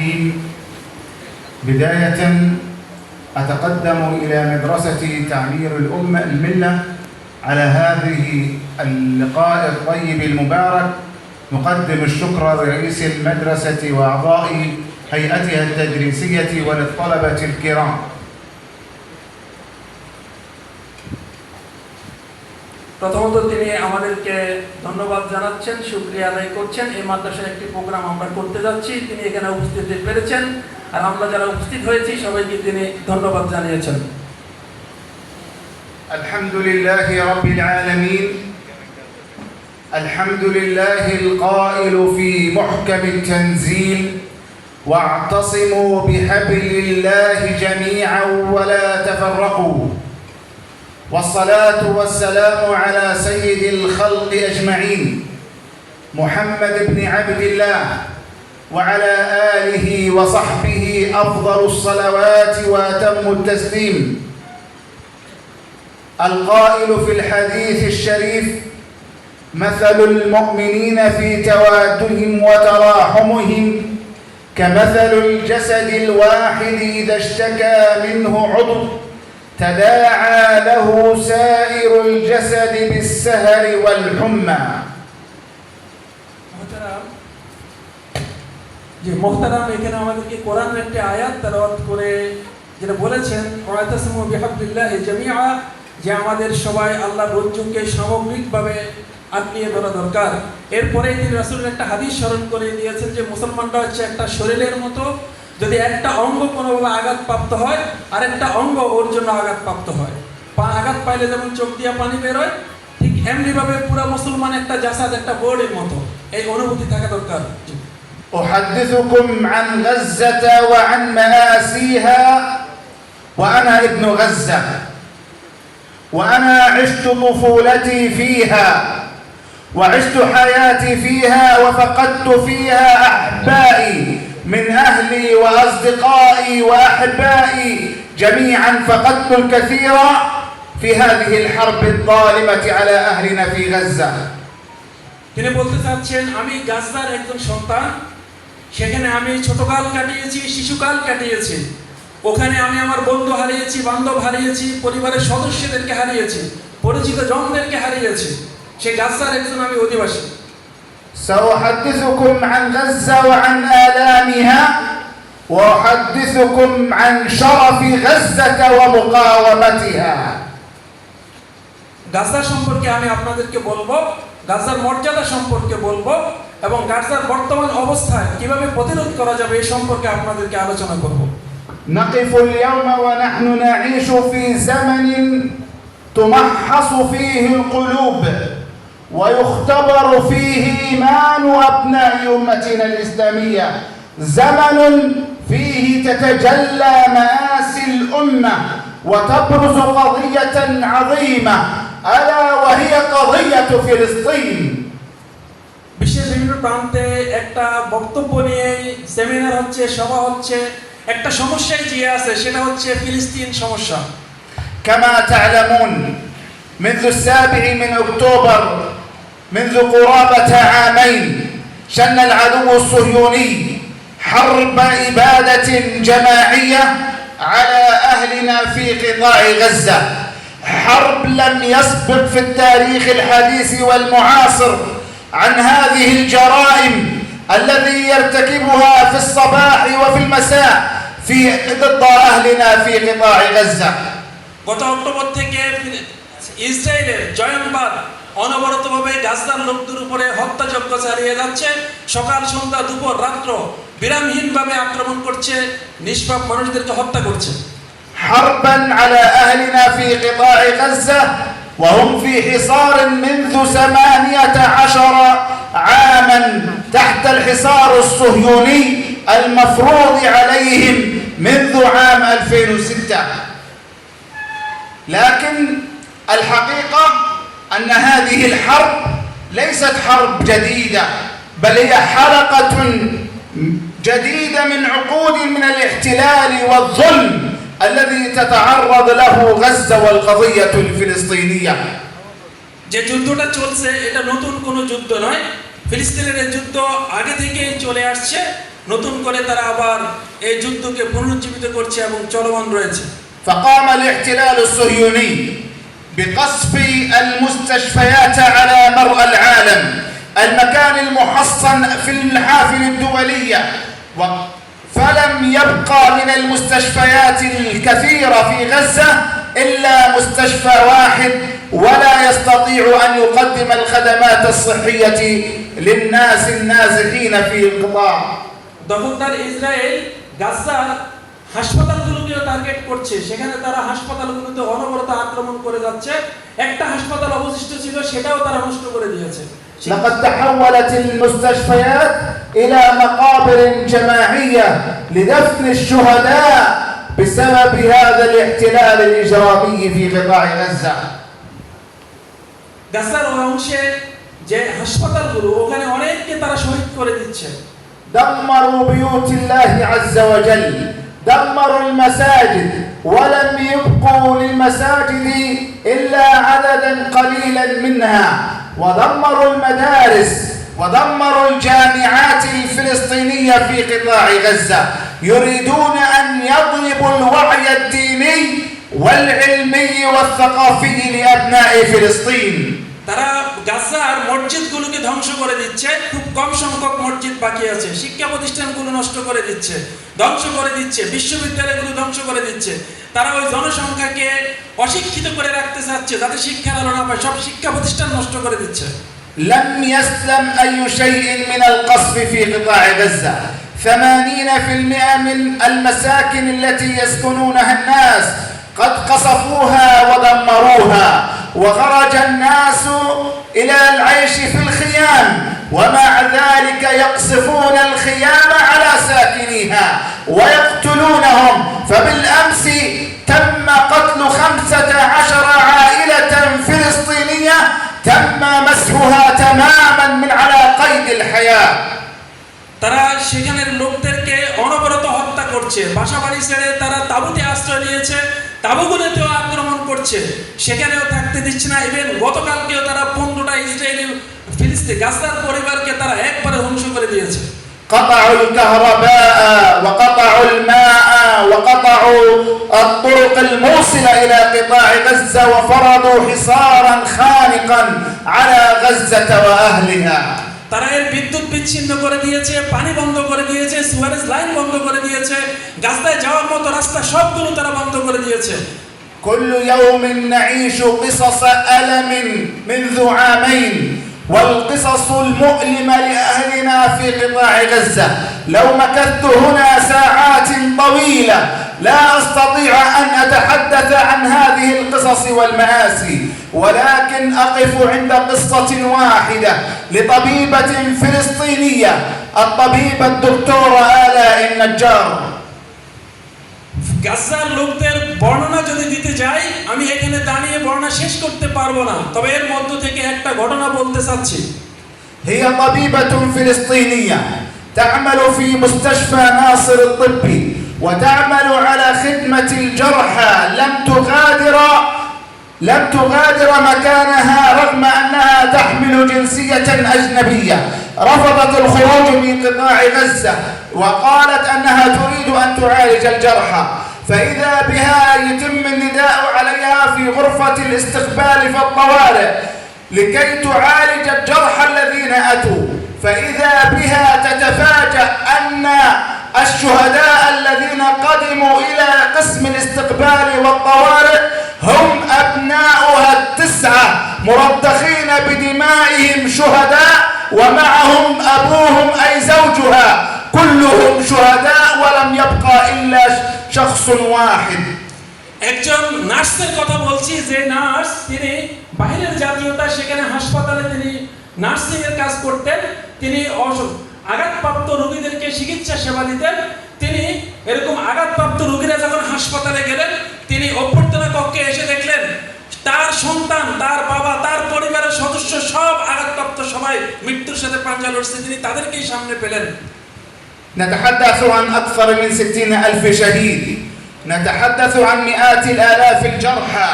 الرحيم. بداية أتقدم إلى مدرسة تعمير الأمة الملة على هذه اللقاء الطيب المبارك. نقدم الشكر لرئيس المدرسة وأعضاء هيئتها التدريسية وللطلبة الكرام. প্রথমত তিনি আমাদেরকে ধন্যবাদ জানাচ্ছেন শুক্রিয়া আদায় করছেন এই মাদ্রাসার একটি প্রোগ্রাম আমরা করতে যাচ্ছি তিনি এখানে উপস্থিত হতে পেরেছেন আর আমরা যারা উপস্থিত হয়েছি সবাইকে তিনি ধন্যবাদ জানিয়েছেন الحمد لله رب العالمين الحمد لله القائل في محكم التنزيل واعتصموا بحبل الله جميعا ولا تفرقوا والصلاة والسلام على سيد الخلق أجمعين محمد بن عبد الله وعلى آله وصحبه أفضل الصلوات وأتم التسليم. القائل في الحديث الشريف مثل المؤمنين في توادهم وتراحمهم كمثل الجسد الواحد إذا اشتكى منه عضو. تداعى له سائر الجسد بالسهر والحمى মোহতারাম যে মোহতারাম এখানে আমাদেরকে কোরআনের একটি আয়াত তেলাওয়াত করে যেটা বলেছেন ওয়াতাসমু বিহাবলিল্লাহি জামিআ যে আমাদের সবাই আল্লাহর রজ্জুকে সামগ্রিকভাবে আঁকড়িয়ে ধরা দরকার এরপরে তিনি রাসূলের একটা হাদিস স্মরণ করে দিয়েছেন যে মুসলমানরা হচ্ছে একটা শরীরের মতো যদি একটা অঙ্গ কোনোভাবে আঘাতপ্রাপ্ত হয় আর একটা অঙ্গ ওর জন্য আঘাতপ্রাপ্ত হয় পা আঘাত পাইলে যেমন চোখ দিয়ে পানি বেরোয় ঠিক এমনিভাবে পুরো মুসলমান একটা জাসাদ একটা বোর্ডের মতো এই অনুভূতি থাকা দরকার أحدثكم عن غزة وعن مآسيها وأنا ابن غزة وأنا عشت طفولتي فيها وعشت حياتي فيها وفقدت فيها أحبائي من أهلي وأصدقائي وأحبائي جميعا فقدت الكثير في هذه الحرب الظالمة على أهلنا في غزة তিনি বলতে চাচ্ছেন আমি গাজদার একজন সন্তান সেখানে আমি ছোটকাল কাটিয়েছি শিশুকাল কাটিয়েছি ওখানে আমি আমার বন্ধু হারিয়েছি বান্ধব হারিয়েছি পরিবারের সদস্যদেরকে হারিয়েছি পরিচিত জনদেরকে হারিয়েছি সেই গাজদার একজন আমি অধিবাসী سأحدثكم عن غزة وعن آلامها وأحدثكم عن شرف غزة ومقاومتها গাজা সম্পর্কে আমি আপনাদেরকে বলবো গাজার মর্যাদা সম্পর্কে বলবো এবং গাজার বর্তমান অবস্থায় কিভাবে প্রতিরোধ করা যাবে এই সম্পর্কে আপনাদেরকে আলোচনা করব نقف اليوم ونحن نعيش في زمن تمحص فيه القلوب ويختبر فيه إيمان أبناء أمتنا الإسلامية زمن فيه تتجلى مآسي الأمة وتبرز قضية عظيمة ألا وهي قضية فلسطين বিশ্বের বিভিন্ন প্রান্তে একটা বক্তব্য নিয়ে সেমিনার হচ্ছে সভা হচ্ছে একটা সমস্যাই যে আছে সেটা হচ্ছে ফিলিস্তিন সমস্যা كما تعلمون منذ السابع من أكتوبر منذ قرابة عامين شن العدو الصهيوني حرب إبادة جماعية على أهلنا في قطاع غزة حرب لم يسبق في التاريخ الحديث والمعاصر عن هذه الجرائم الذي يرتكبها في الصباح وفي المساء في ضد أهلنا في قطاع غزة গত অক্টোবর থেকে ফিলি- ইসরায়েলের জয়নবাদ অনবরতভাবে গাজদার লোকদের উপরে হত্যাযজ্ঞ চালিয়ে যাচ্ছে সকাল সন্ধ্যা দুপুর রাত্র বিরামহীনভাবে আক্রমণ করছে নিষ্পাপ মানুষদেরকে হত্যা করছে حربا على أهلنا في قطاع غزة وهم في حصار منذ ثمانية عشر عاما تحت الحصار الصهيوني المفروض عليهم منذ عام 2006 لكن الحقيقة أن هذه الحرب ليست حرب جديدة بل هي حلقة جديدة من عقود من الاحتلال والظلم الذي تتعرض له غزة والقضية الفلسطينية যে যুদ্ধটা চলছে এটা নতুন কোনো যুদ্ধ নয় ফিলিস্তিনের এই যুদ্ধ আগে থেকেই চলে আসছে নতুন করে তারা আবার এই যুদ্ধকে পুনরুজ্জীবিত করছে এবং চলমান রয়েছে فقام الاحتلال الصهيوني بقصف المستشفيات على مرأى العالم المكان المحصن في الحافل الدولية. فلم يبقى من المستشفيات الكثيرة في غزة إلا مستشفى واحد ولا يستطيع أن يقدم الخدمات الصحية للناس النازحين في القطاع ضغوط إسرائيل غزة হাসপাতালগুলোকেও টার্গেট করছে সেখানে তারা হাসপাতালগুলোতে অনবরত আক্রমণ করে যাচ্ছে একটা হাসপাতাল অবশিষ্ট ছিল সেটাও তারা নষ্ট করে দিয়েছে لقد تحولت المستشفيات إلى مقابر جماعية لدفن الشهداء بسبب هذا الاحتلال الإجرامي في قطاع غزة গাজার ওই অংশে যে হাসপাতালগুলো ওখানে অনেককে তারা শহীদ করে দিচ্ছে دمروا بيوت الله عز وجل دمروا المساجد ولم يبقوا للمساجد إلا عددا قليلا منها. ودمروا المدارس ودمروا الجامعات الفلسطينية في قطاع غزة. يريدون أن يضربوا الوعي الديني والعلمي والثقافي لأبناء فلسطين. তারা গাজার মসজিদগুলোকে ধ্বংস করে দিচ্ছে খুব কম সংখ্যক মসজিদ বাকি আছে শিক্ষা প্রতিষ্ঠানগুলো নষ্ট করে দিচ্ছে ধ্বংস করে দিচ্ছে বিশ্ববিদ্যালয়গুলো ধ্বংস করে দিচ্ছে তারা ওই জনসংখ্যাকে অশিক্ষিত করে রাখতে চাচ্ছে যাতে শিক্ষার আলো না পায় সব শিক্ষা প্রতিষ্ঠান নষ্ট করে দিচ্ছে لم يسلم أي شيء من القصف في قطاع غزة ثمانين في المئة من المساكن التي يسكنونها الناس قد قصفوها ودمروها وخرج الناس إلى العيش في الخيام ومع ذلك يقصفون الخيام على ساكنيها ويقتلونهم فبالأمس تم قتل خمسة عشر عائلة فلسطينية تم مسحها تماما من على قيد الحياة তারা সেখানের লোকদেরকে অনবরত হত্যা করছে বাসা বাড়ি ছেড়ে তারা তাঁবুতে আশ্রয় নিয়েছে তাঁবুগুলোতেও আক্রমণ করছে সেখানেও থাকতে দিচ্ছে না ইভেন গতকালকেও তারা পনেরোটা ইসরায়েলি ফিলিস্তিন গাজার পরিবারকে তারা একবারে ধ্বংস করে দিয়েছে قطعوا الكهرباء وقطعوا الماء وقطعوا الطرق الموصلة إلى قطاع غزة وفرضوا حصارا خانقا على غزة وأهلها তারা এর বিদ্যুৎ বিচ্ছিন্ন করে দিয়েছে পানি বন্ধ করে দিয়েছে সুয়ারেজ লাইন বন্ধ করে দিয়েছে গাছটায় যাওয়ার মতো রাস্তা সবগুলো তারা বন্ধ করে দিয়েছে كل يوم نعيش قصص ألم منذ عامين والقصص المؤلمة لأهلنا في قطاع غزة لو مكثت هنا ساعات طويلة لا أستطيع أن أتحدث عن هذه القصص والمآسي ولكن أقف عند قصة واحدة لطبيبة فلسطينية الطبيبة الدكتورة آلاء النجار গাজার লোকদের বর্ণনা যদি দিতে যাই আমি এখানে দাঁড়িয়ে বর্ণনা শেষ করতে পারবো না তবে এর মধ্য থেকে একটা ঘটনা বলতে চাচ্ছি هي طبيبة فلسطينية تعمل في مستشفى ناصر الطبي وتعمل على خدمة الجرحى لم تغادر لم تغادر مكانها رغم أنها تحمل جنسية أجنبية رفضت الخروج من قطاع غزة وقالت أنها تريد أن تعالج الجرحى فإذا بها يتم النداء عليها في غرفة الاستقبال في الطوارئ لكي تعالج الجرحى الذين أتوا. فإذا بها تتفاجأ أن الشهداء الذين قدموا إلى قسم الاستقبال والطوارئ هم أبناؤها التسعة مرضخين بدمائهم شهداء ومعهم أبوهم شخص واحد একজন নার্সের কথা বলছি যে নার্স তিনি বাইরের জাতীয়তা সেখানে হাসপাতালে তিনি নার্সিং এর কাজ করতেন তিনি অস- আঘাতপ্রাপ্ত রোগীদেরকে চিকিৎসা সেবা দিতেন তিনি এরকম আঘাতপ্রাপ্ত রোগীরা যখন হাসপাতালে গেলেন তিনি অভ্যর্থনা কক্ষে এসে দেখলেন তার সন্তান তার বাবা তার পরিবারের সদস্য সব আঘাতপ্রাপ্ত সবাই মৃত্যুর সাথে পাঞ্জা লড়ছে তিনি তাদেরকেই সামনে পেলেন نتحدث عن أكثر من ستين ألف شهيد نتحدث عن مئات الآلاف الجرحى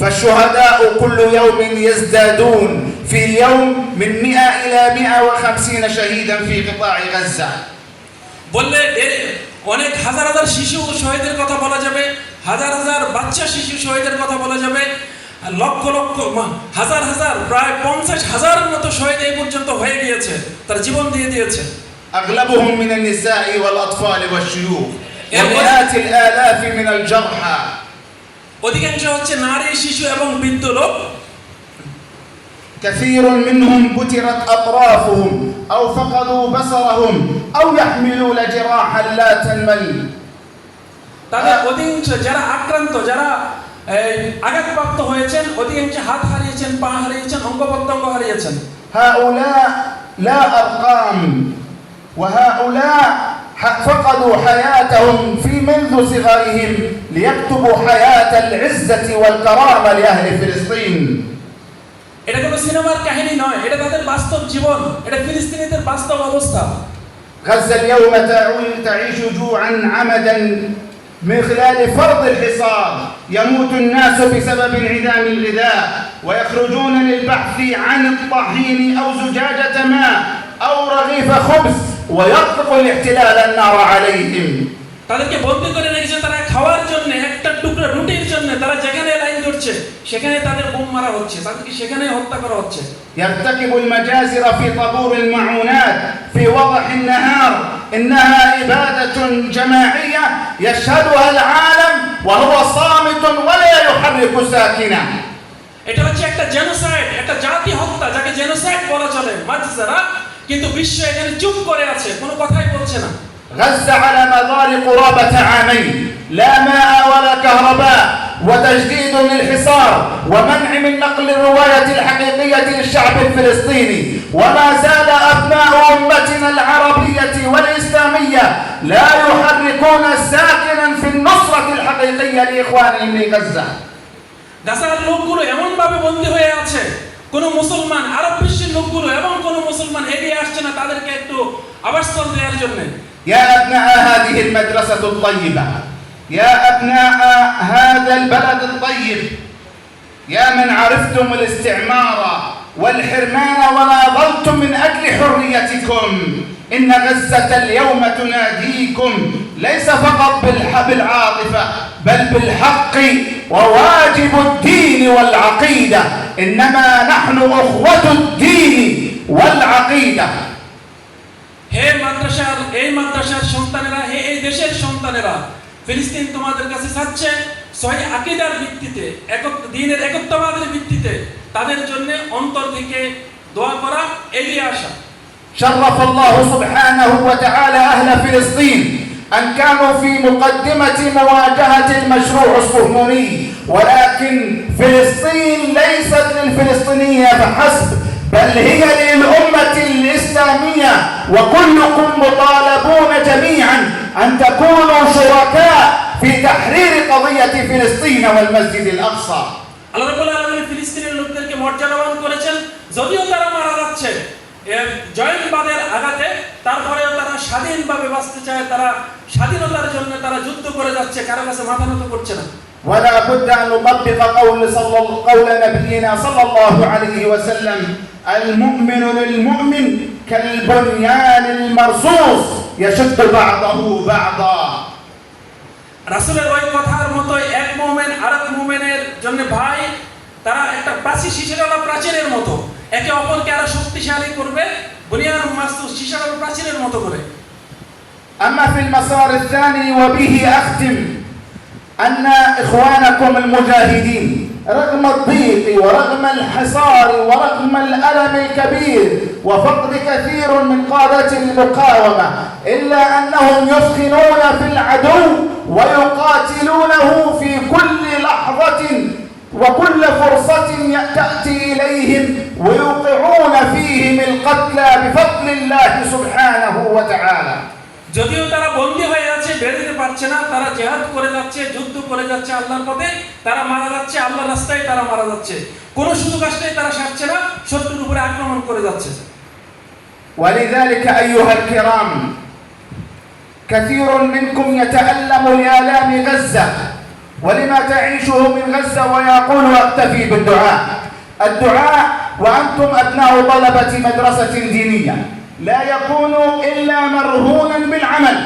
فالشهداء كل يوم يزدادون في اليوم من 100 إلى 150 شهيدا في قطاع غزة বললে এ- অনেক হাজার হাজার শিশু শহীদের কথা বলা যাবে হাজার হাজার বাচ্চা শিশু শহীদের কথা বলা যাবে আর লক্ষ লক্ষ মা- হাজার হাজার প্রায় পঞ্চাশ হাজারের মতো শহীদ এই পর্যন্ত হয়ে গিয়েছে তার জীবন দিয়ে দিয়েছে أغلبهم من النساء والأطفال والشيوخ يا ومئات الآلاف من الجرحى অধিকাংশ হচ্ছে নারী শিশু এবং বৃদ্ধ লোক كثير منهم بترت أطرافهم أو فقدوا بصرهم أو يحملون جراحا لا تنمل তাদের অধিকাংশ যারা আক্রান্ত যারা এই, আঘাতপ্রাপ্ত হয়েছেন অধিকাংশ হাত হারিয়েছেন পা হারিয়েছেন অঙ্গ প্রত্যঙ্গ হারিয়েছেন هؤلاء لا أرقام وهؤلاء ح- فقدوا حياتهم في منذ صغرهم ليكتبوا حياة العزة والكرامة لأهل فلسطين এটা কোনো সিনেমার কাহিনী নয় এটা তাদের বাস্তব জীবন এটা ফিলিস্তিনিদের বাস্তব অবস্থা غزة اليوم تعي- تعيش جوعا عمدا من خلال فرض الحصار يموت الناس بسبب انعدام الغذاء ويخرجون للبحث عن الطحين أو زجاجة ماء أو رغيف خبز ويطلق الاحتلال النار عليهم তাদেরকে বন্দি করে রেখেছে তারা খাওয়ার জন্য একটা টুকরো রুটির জন্য তারা যেখানে লাইন ধরছে সেখানে তাদের বোম মারা হচ্ছে তাদেরকে সেখানে হত্যা করা হচ্ছে يرتكب المجازر في طابور المعونات في وضح النهار إنها إبادة جماعية يشهدها العالم وهو صامت ولا يحرك ساكنا এটা হচ্ছে একটা জেনোসাইড একটা জাতি হত্যা যাকে জেনোসাইড বলা চলে মাঝারা কিন্তু বিশ্ব এখানে চুপ করে আছে কোনো কথাই বলছে না غزة على مدار قرابة عامين لا ماء ولا كهرباء وتجديد للحصار ومنع من نقل الرواية الحقيقية للشعب الفلسطيني وما زال أبناء أمتنا العربية والإسلامية لا يحركون ساكنا في النصرة الحقيقية لإخوانهم في غزة গাজার লোকগুলো এমন ভাবে বন্দী হয়ে আছে কোন মুসলমান আরব বিশ্বের লোকগুলো এবং কোন মুসলমান এগিয়ে আসছে না তাদেরকে একটু আবাসস্থল দেওয়ার জন্য يا أبناء هذه المدرسة الطيبة يا أبناء هذا البلد الطيب يا من عرفتم الاستعمار والحرمان وناضلتم من أجل حريتكم إن غزة اليوم تناديكم ليس فقط بالح- بالعاطفة بل بالحق وواجب الدين والعقيدة إنما نحن أخوة الدين والعقيدة হে মাদ্রাসার এই মাদ্রাসার সন্তানেরা হে এই দেশের সন্তানেরা ফিলিস্তিন তোমাদের কাছে চাচ্ছে সহি আকিদার ভিত্তিতে এক দিনের একত্ববাদের ভিত্তিতে তাদের জন্য অন্তর থেকে দোয়া করা এগিয়ে আসা شرف الله سبحانه وتعالى أهل فلسطين أن كانوا في مقدمة مواجهة المشروع الصهيوني ولكن فلسطين ليست للفلسطينية فحسب بل هي للأمة الإسلامية وكلكم مطالبون جميعا أن تكونوا شركاء في تحرير قضية فلسطين والمسجد الأقصى আল্লাহ রাব্বুল আলামিন ফিলিস্তিনের লোকদেরকে মর্যাদাবান করেছেন যদিও তারা মারা যাচ্ছে এর জয়নবাদের আঘাতে তারপরেও তারা স্বাধীনভাবে বাঁচতে চায় তারা স্বাধীনতার জন্য তারা যুদ্ধ করে যাচ্ছে কারো কাছে মাথা নত করছে না ولا بد أن نطبق قول صلى قول نبينا صلى الله عليه وسلم المؤمن للمؤمن كالبنيان المرصوص يشد بعضه بعضا রাসূলের ওই কথার মতো এক মুমিন আরেক মুমিনের জন্য ভাই তারা একটা প্রাচীর শিশিরালা প্রাচীরের মতো একে অপরকে আরো শক্তিশালী করবে বুনিয়ান মাস্তু শিশিরালা প্রাচীরের মতো করে أما في المسار الثاني وبه أختم أن إخوانكم المجاهدين رغم الضيق ورغم الحصار ورغم الألم الكبير وفقد كثير من قادة المقاومة إلا أنهم يثخنون في العدو ويقاتلونه في كل لحظة وكل فرصة تأتي إليهم ويوقعون فيهم القتلى بفضل الله سبحانه وتعالى যদিও তারা বন্দী হয়ে আছে বেরোতে পারছে না তারা জেহাদ করে যাচ্ছে যুদ্ধ করে যাচ্ছে আল্লাহর পথে তারা মারা যাচ্ছে আল্লাহর রাস্তায় তারা মারা যাচ্ছে কোনো সুযোগ আসলেই তারা সারছে না শত্রুর উপরে আক্রমণ করে যাচ্ছে ولذلك أيها الكرام كثير منكم يتألم لآلام غزة ولما تعيشه من غزة ويقول أكتفي بالدعاء الدعاء وأنتم أبناء طلبة مدرسة دينية لا يكون إلا مرهونا بالعمل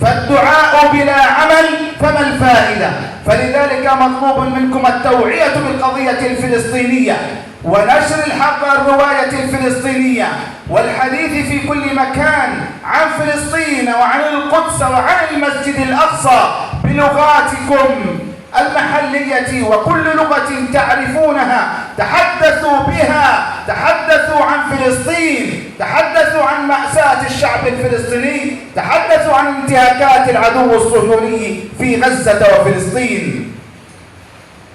فالدعاء بلا عمل فما الفائدة؟ فلذلك مطلوب منكم التوعية بالقضية الفلسطينية ونشر الحق الرواية الفلسطينية والحديث في كل مكان عن فلسطين وعن القدس وعن المسجد الأقصى بلغاتكم. المحلية وكل لغة تعرفونها. تحدثوا بها. تحدثوا عن فلسطين. تحدثوا عن مأساة الشعب الفلسطيني. تحدثوا عن انتهاكات العدو الصهيوني في غزة وفلسطين.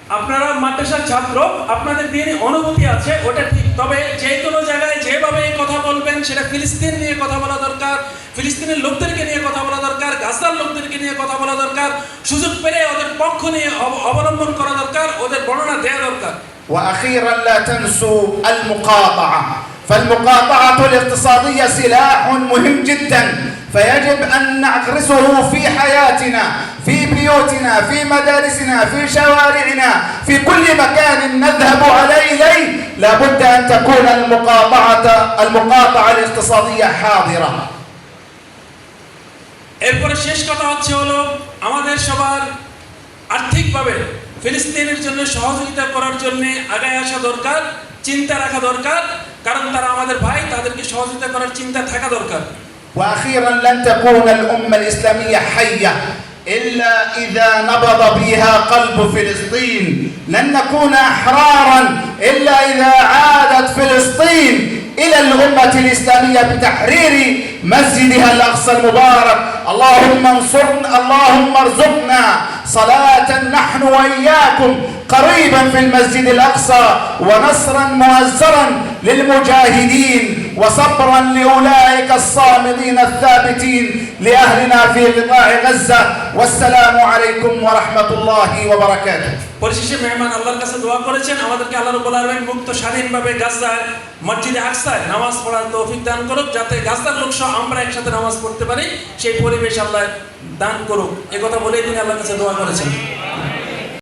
আপনারা মাদ্রাসার ছাত্র আপনাদের দিয়ে অনুভূতি আছে ওটা ঠিক তবে যে কোনো জায়গায় যেভাবে এই কথা বলবেন সেটা ফিলিস্তিন নিয়ে কথা বলা দরকার ফিলিস্তিনের লোকদেরকে নিয়ে কথা বলা দরকার গাজার লোকদেরকে নিয়ে কথা বলা দরকার সুযোগ পেলে ওদের পক্ষ নিয়ে অব- অবলম্বন করা দরকার ওদের বর্ণনা দেওয়া দরকার وأخيرا لا تنسوا المقاطعة فالمقاطعة الاقتصادية سلاح مهم جدا فيجب أن نغرسه في حياتنا في بيوتنا في مدارسنا في شوارعنا في كل مكان نذهب عليه إليه لابد أن تكون المقاطعة المقاطعة الاقتصادية حاضرة এরপরে শেষ কথা হচ্ছে হলো আমাদের সবার আর্থিকভাবে ফিলিস্তিনের জন্য সহযোগিতা করার জন্য আগায় আসা দরকার চিন্তা রাখা দরকার কারণ তারা আমাদের ভাই তাদেরকে সহযোগিতা করার চিন্তা থাকা দরকার وأخيرا لن تكون الأمة الإسلامية حية إلا إذا نبض بها قلب فلسطين. لن نكون أحرارا إلا إذا عادت فلسطين إلى الأمة الإسلامية بتحرير مسجدها الأقصى المبارك. اللهم انصرنا اللهم ارزقنا صلاة نحن وإياكم قريبا في المسجد الأقصى ونصرا مؤزرا للمجاهدين. وصبرا لاولئك الصامدين الثابتين لاهلنا في قطاع غزه والسلام عليكم ورحمه الله وبركاته পরিশেষে মেহমান আল্লাহর কাছে দোয়া করেছেন আমাদেরকে আল্লাহ রব্বুল আলামিন মুক্ত স্বাধীনভাবে গাজায় মসজিদে আকসায় নামাজ পড়ার তৌফিক দান করুক যাতে গাজার লোক সহ আমরা একসাথে নামাজ পড়তে পারি সেই পরিবেশ আল্লাহ দান করুক এ কথা বলেই তিনি আল্লাহর কাছে দোয়া করেছেন